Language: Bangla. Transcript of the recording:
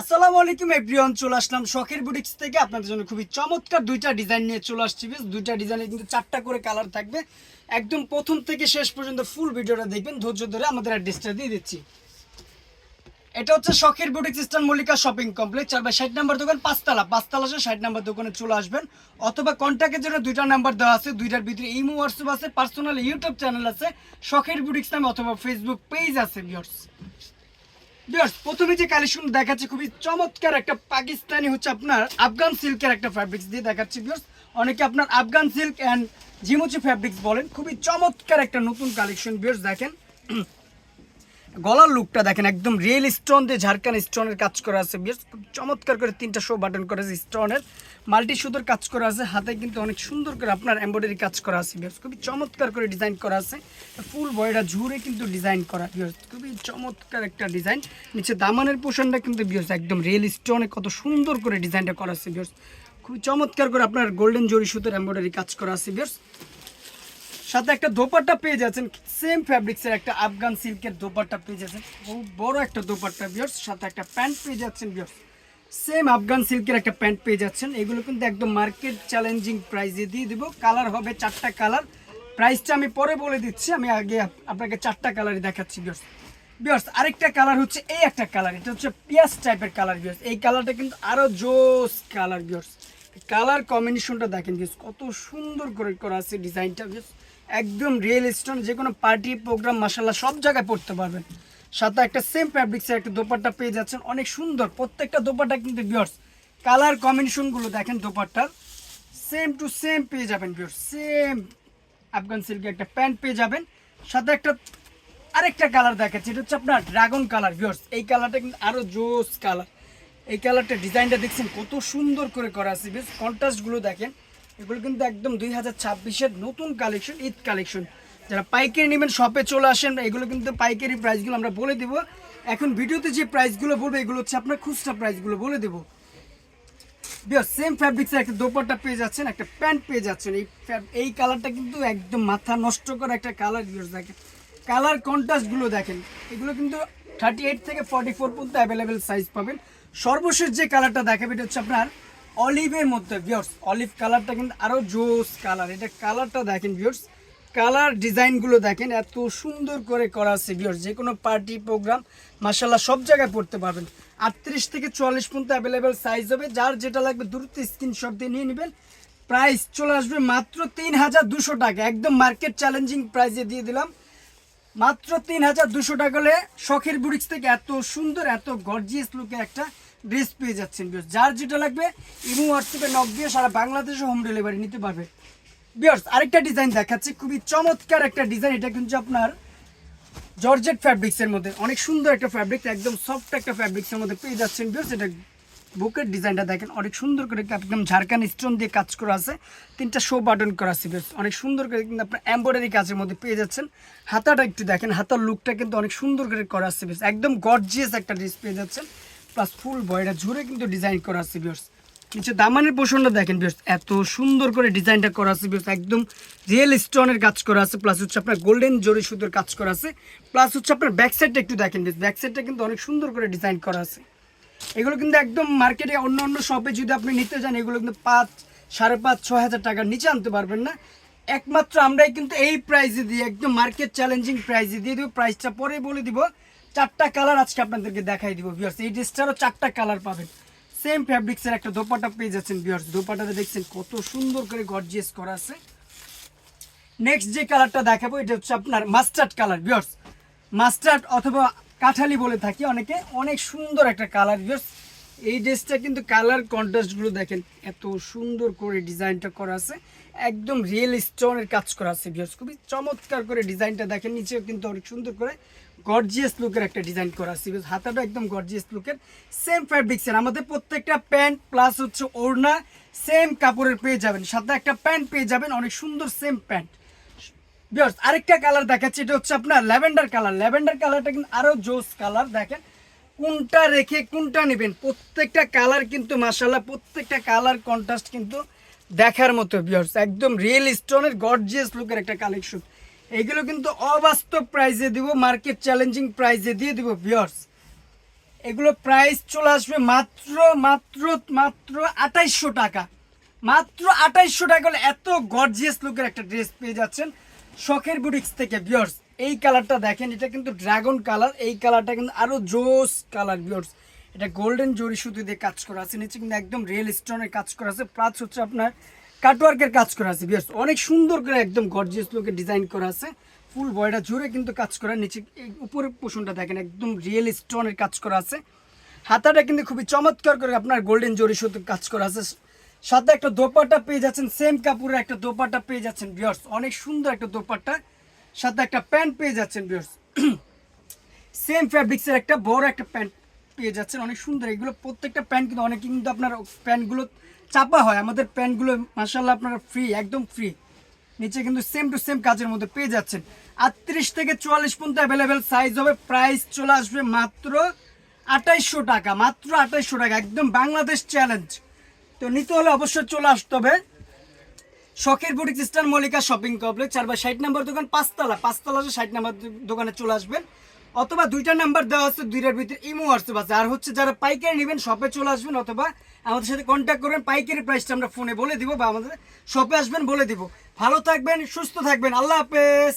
আসসালামু আলাইকুম এভরিওয়ান চলে আসলাম শখের বুটিক্স থেকে। আপনাদের জন্য খুবই চমৎকার দুইটা ডিজাইন নিয়ে চলে আসছি বেশ। দুইটা ডিজাইনে কিন্তু চারটা করে কালার থাকবে। একদম প্রথম থেকে শেষ পর্যন্ত ফুল ভিডিওটা দেখবেন, ধৈর্য ধরে আমাদের অ্যাড্রেসটা দিয়ে দিচ্ছি। এটা হচ্ছে শখের boutique system Mallika shopping complex চার বাই ষাট নাম্বার দোকান, পাঁচতলা। পাঁচতলা আসে ষাট নাম্বার দোকানে চলে আসবেন। অথবা কন্ট্যাক্টের জন্য দুইটা নাম্বার দেওয়া আছে, দুইটার ভিতরে ইমো হোয়াটসঅ্যাপ আছে পার্সোনাল ইউটিউব চ্যানেল আছে, শখের বুটিক্স নামে অথবা ফেসবুক পেজ আছে ভিউয়ার্স ভিউয়ার্স প্রথমে যে কালেকশন দেখাচ্ছে, খুবই চমৎকার একটা পাকিস্তানি হচ্ছে আপনার আফগান সিল্কের একটা ফ্যাব্রিক্স দিয়ে দেখাচ্ছি বিয়ার্স অনেকে আপনার আফগান সিল্ক অ্যান্ড জিমুচি ফ্যাব্রিক্স বলেন, খুবই চমৎকার একটা নতুন কালেকশন বিয়ার্স দেখেন। গলার লুকটা দেখেন, একদম রিয়েল স্টোন দিয়ে ঝাড়খান স্টোনের কাজ করা আছে বেশ খুব চমৎকার করে তিনটা শো বাটন করেছে স্টোনের মাল্টি সুতোর কাজ করা আছে, হাতে কিন্তু অনেক সুন্দর করে আপনার এমব্রয়ডারি কাজ করা আছে বেশ খুবই চমৎকার করে ডিজাইন করা আছে। ফুল বয়টা ঝুড়ে কিন্তু ডিজাইন করা খুবই চমৎকার একটা ডিজাইন নিচে দামানের পোষণটা কিন্তু একদম রিয়েল স্টোনে কত সুন্দর করে ডিজাইনটা করা আছে বিয়স খুবই চমৎকার করে আপনার গোল্ডেন জরি সুতোর এমব্রয়ডারি কাজ করা আছে বিয়স সাথে একটা দোপাট্টা পেয়ে যাচ্ছেন সেম ফ্যাব্রিক্সের একটা আফগান সিল্কের দোপাট্টা পেয়ে যাচ্ছেন। বহু বড় একটা দোপাট্টা বিয়ার্স সাথে একটা প্যান্ট পেয়ে যাচ্ছেন বিয়ার্স সেম আফগান সিল্কের একটা প্যান্ট পেয়ে যাচ্ছেন। এগুলো কিন্তু একদম মার্কেট চ্যালেঞ্জিং প্রাইসে দিয়ে দিব। কালার হবে চারটা কালার। প্রাইসটা আমি পরে বলে দিচ্ছি। আমি আগে আপনাকে চারটা কালারই দেখাচ্ছি বিয়ার্স বিয়ার্স আরেকটা কালার হচ্ছে এই একটা কালার। এটা হচ্ছে পিয়াস টাইপের কালার বিয়ার্স এই কালারটা কিন্তু আরও জোস কালার বিয়ার্স কালার কম্বিনেশনটা দেখেন বিয়ার্স কত সুন্দর করে করা আছে ডিজাইনটা বিয়ার্স একদম রিয়েল স্টোন যে কোনো পার্টি প্রোগ্রাম মাসাল্লাহ সব জায়গায় পড়তে পারবেন। সাথে একটা সেম ফ্যাব্রিক্সের একটা দোপাট্টা পেয়ে যাচ্ছেন। অনেক সুন্দর। প্রত্যেকটা দোপাট্টা কিন্তু বিয়ার্স কালার কম্বিনেশনগুলো দেখেন দোপাট্টার। সেম টু সেম পেয়ে যাবেন বিয়ার্স সেম আফগান সিল্কের একটা প্যান্ট পেয়ে যাবেন। সাথে একটা আরেকটা কালার দেখাচ্ছি, এটা হচ্ছে আপনার ড্রাগন কালার ভিউয়ার্স এই কালারটা কিন্তু আরও জোস কালার এই কালারটা ডিজাইনটা দেখছেন, কত সুন্দর করে করা আছে। বেশ কন্ট্রাস্টগুলো দেখেন। এগুলো কিন্তু একদম দুই হাজার ছাব্বিশের নতুন কালেকশন ঈদ কালেকশন যারা পাইকারি নেবেন শপে চলে আসেন, এগুলো কিন্তু পাইকারি প্রাইসগুলো আমরা বলে দেবো। এখন ভিডিওতে যে প্রাইসগুলো বলব, এগুলো হচ্ছে আপনার খুচরা প্রাইসগুলো বলে দেবো। বিয়ার সেম ফ্যাব্রিক্সের একটা দোপাট্টা পেয়ে যাচ্ছেন, একটা প্যান্ট পেয়ে যাচ্ছেন। এই এই কালারটা কিন্তু একদম মাথা নষ্ট করা একটা কালার বিয়ার্স দেখেন। কালার কন্ট্রাস্টগুলো দেখেন, এগুলো কিন্তু থার্টি এইট থেকে ফর্টি ফোর পর্যন্ত অ্যাভেলেবেল সাইজ পাবেন। সর্বশেষ যে কালারটা দেখাবে, এটা হচ্ছে আপনার অলিভের মধ্যে বিয়ার্স অলিভ কালারটা কিন্তু আরও জোস কালার এটা কালারটা দেখেন বিয়ার্স কালার ডিজাইনগুলো দেখেন, এত সুন্দর করে করা আছে বিয়ার্স যে কোনো পার্টি, প্রোগ্রাম মাসাল্লাহ সব জায়গায় পড়তে পারবেন। আটত্রিশ থেকে চুয়াল্লিশ পর্যন্ত অ্যাভেলেবেল সাইজ হবে। যার যেটা লাগবে দ্রুত স্ক্রিনশট দিয়ে নিয়ে নেবেন। প্রাইস চলে আসবে মাত্র তিন হাজার দুশো টাকা। একদম মার্কেট চ্যালেঞ্জিং প্রাইসে দিয়ে দিলাম। মাত্র তিন হাজার দুশো টাকা হলে শখের বুড়িক্স থেকে এত সুন্দর, এত গর্জিয়াস লুকে একটা ড্রেস পেয়ে যাচ্ছেন যার যেটা লাগবে, ইমো হোয়াটসঅ্যাপে নক দিয়ে সারা বাংলাদেশে হোম ডেলিভারি নিতে পারবে। বিয়ার্স আরেকটা ডিজাইন দেখাচ্ছি। খুবই চমৎকার একটা ডিজাইন এটা কিন্তু আপনার জর্জেট ফ্যাব্রিক্সের মধ্যে। অনেক সুন্দর একটা ফ্যাব্রিক একদম সফট একটা ফ্যাব্রিক্সের মধ্যে পেয়ে যাচ্ছেন বিয়ার্স এটা বুকের ডিজাইনটা দেখেন। অনেক সুন্দর করে একদম ঝাড়খান স্টোন দিয়ে কাজ করা আছে। তিনটা শো বাটন করা আছে বেশ অনেক সুন্দর করে কিন্তু আপনার এম্ব্রয়ডারি কাজের মধ্যে পেয়ে যাচ্ছেন। হাতাটা একটু দেখেন। হাতার লুকটা কিন্তু অনেক সুন্দর করে করা আছে বেশ একদম গর্জিয়াস একটা ড্রেস পেয়ে যাচ্ছেন। প্লাস ফুল বয়টা ঝুরে কিন্তু ডিজাইন করা আছে বিয়ার্স নিচে দামানের পোষণটা দেখেন বিয়ার্স এত সুন্দর করে ডিজাইনটা করা আছে বিয়ার্স একদম রিয়েল স্টোনের কাজ করা আছে প্লাস হচ্ছে আপনার গোল্ডেন জরি সুতোর কাজ করা আছে প্লাস হচ্ছে আপনার ব্যাক সাইডটা একটু দেখেন বেশ ব্যাক সাইডটা কিন্তু অনেক সুন্দর করে ডিজাইন করা আছে। এগুলো কিন্তু একদম মার্কেটে অন্য অন্য শপে যদি আপনি নিতে যান, এগুলো কিন্তু পাঁচ, সাড়ে পাঁচ ছ হাজার টাকার নিচে আনতে পারবেন না। একমাত্র আমরাই কিন্তু এই প্রাইসে দিই একদম মার্কেট চ্যালেঞ্জিং প্রাইসে দিয়ে দেবো প্রাইসটা পরে বলে দিব, চারটা কালার আজকে আপনাদেরকে দেখাই দিব বিয়ার্স এই ড্রেসটারও চারটা কালার পাবেন। সেম ফ্যাব্রিক্সের একটা দোপাটা পেয়ে যাচ্ছেন বিহার দোপাটাতে দেখছেন কত সুন্দর করে গর্জিয়াস করা আছে। নেক্সট যে কালারটা দেখাবো, এটা হচ্ছে আপনার মাস্টার্ড কালার বিয়ার্স মাস্টার্ড অথবা কাঠালি বলে থাকি অনেকে, অনেক সুন্দর একটা কালার বিয়ার্স এই ড্রেসটা কিন্তু কালার কন্ট্রাস্টগুলো দেখেন, এত সুন্দর করে ডিজাইনটা করা আছে। একদম রিয়েল স্টোনের কাজ করা আছে বিয়ার্স খুবই চমৎকার করে ডিজাইনটা দেখেন, নিচেও কিন্তু অনেক সুন্দর করে গর্জিয়াস লুকের একটা ডিজাইন করা আছে হাতাটা একদম গর্জিয়াস লুকের সেম ফ্যাব্রিক্সের আমাদের প্রত্যেকটা প্যান্ট প্লাস হচ্ছে ওড়না সেম কাপড়ের পেয়ে যাবেন। সাথে একটা প্যান্ট পেয়ে যাবেন, অনেক সুন্দর সেম প্যান্ট বিয়ার্স আরেকটা কালার দেখাচ্ছি, এটা হচ্ছে আপনার ল্যাভেন্ডার কালার ল্যাভেন্ডার কালারটা কিন্তু আরও জোস কালার দেখেন। কোনটা রেখে কোনটা নেবেন? প্রত্যেকটা কালার কিন্তু মাসাল্লাহ প্রত্যেকটা কালার কন্ট্রাস্ট কিন্তু দেখার মতো বিয়ার্স একদম রিয়েল স্টোনের গর্জিয়াস লুকের একটা কালেকশন এগুলো কিন্তু অবাস্তব প্রাইসে দিব মার্কেট চ্যালেঞ্জিং প্রাইসে দিয়ে দিব বিয়ার্স এগুলো প্রাইস চলে আসবে মাত্র মাত্র মাত্র আঠাইশশো টাকা। মাত্র আঠাইশশো টাকা হলে এত গর্জিয়াস লুকের একটা ড্রেস পেয়ে যাচ্ছেন শখের বুটিক্স থেকে বিয়ার্স এই কালারটা দেখেন, এটা কিন্তু ড্রাগন কালার এই কালারটা কিন্তু আরও জোস কালার বিয়ার্স এটা গোল্ডেন জরি সুতো দিয়ে কাজ করা আছে। নিচে কিন্তু একদম রিয়েল স্টোনের কাজ করা আছে। প্লাস হচ্ছে আপনার কাটওয়ার্কের কাজ করা আছে। বিয়ার্স অনেক সুন্দর করে একদম গর্জিয়াস লুকে ডিজাইন করা আছে। ফুল বয়টা জুড়ে কিন্তু কাজ করা। নিচে উপরের পোষণটা দেখেন, একদম রিয়েল স্টোনের কাজ করা আছে। হাতাটা কিন্তু খুবই চমৎকার করে আপনার গোল্ডেন জরি সুতো কাজ করা আছে। সাথে একটা দোপাট্টা পেয়ে যাচ্ছেন সেম কাপড়ের একটা দোপাট্টা পেয়ে যাচ্ছেন। বিয়ার্স অনেক সুন্দর একটা দোপাট্টা। সাথে একটা প্যান্ট পেয়ে যাচ্ছেন বিয়ার্স সেম ফ্যাব্রিক্সের একটা বড় একটা প্যান্ট পেয়ে যাচ্ছেন, অনেক সুন্দর। এগুলো প্রত্যেকটা প্যান্ট কিন্তু, অনেক কিন্তু আপনার প্যান্টগুলো চাপা হয়। আমাদের প্যান্টগুলো মাসাল্লাহ আপনারা ফ্রি একদম ফ্রি নিচে কিন্তু সেম টু সেম কাজের মধ্যে পেয়ে যাচ্ছেন। আটত্রিশ থেকে চুয়াল্লিশ পর্যন্ত অ্যাভেলেবেল সাইজ হবে। প্রাইস চলে আসবে মাত্র আঠাইশশো টাকা, মাত্র আঠাইশশো টাকা। একদম বাংলাদেশ চ্যালেঞ্জ তো নিতে হলে অবশ্যই চলে আসতে হবে। শখের boutique eastern Mallika shopping complex চার বা ষাট নম্বর দোকান, পাঁচতলা। পাঁচতলা ষাট নম্বর দোকানে চলে আসবেন। অথবা দুইটা নাম্বার দেওয়া আছে, দুইটার ভিতরে ইমো হোয়াটসঅ্যাপ আছে। আর হচ্ছে যারা পাইকারি নেবেন, শপে চলে আসবেন অথবা আমাদের সাথে কন্ট্যাক্ট করবেন, পাইকারি প্রাইসটা আমরা ফোনে বলে দিব বা আমাদের শপে আসবেন বলে দিব। ভালো থাকবেন, সুস্থ থাকবেন। আল্লাহ হাফেজ।